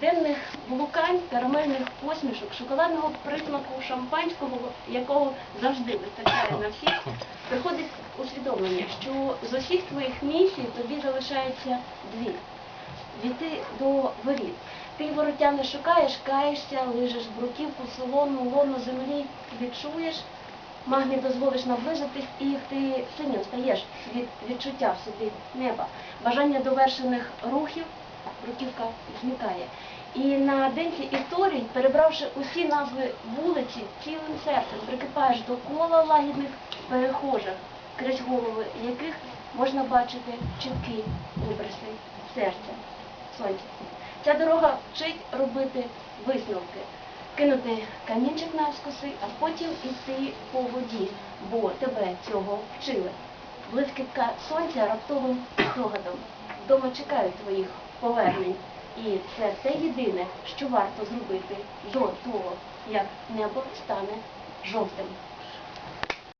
денних блукань, карамельних посмішок, шоколадного присмаку шампанського, якого завжди вистачає на всіх, приходить усвідомлення, що з усіх твоїх місій тобі залишається дві. Війти до воріт. Ти вороття не шукаєш, каєшся, лижеш бруківку, солону, лоно землі, відчуєш, магні дозволиш наблизитись, і ти синім стаєш від відчуття в собі неба. Бажання довершених рухів, бруківка зникає. І на денці історій, перебравши усі назви вулиці, цілим серцем прикипаєш до кола лагідних перехожих, крізь голови яких можна бачити чіткі обриси серця, сонця. Ця дорога вчить робити висновки, кинути камінчик навскоси, а потім іти по воді, бо тебе цього вчили. Блискітка сонця раптовим спогадом. Вдома чекають твоїх повернень. І це те єдине, що варто зробити до того, як небо стане жовтим.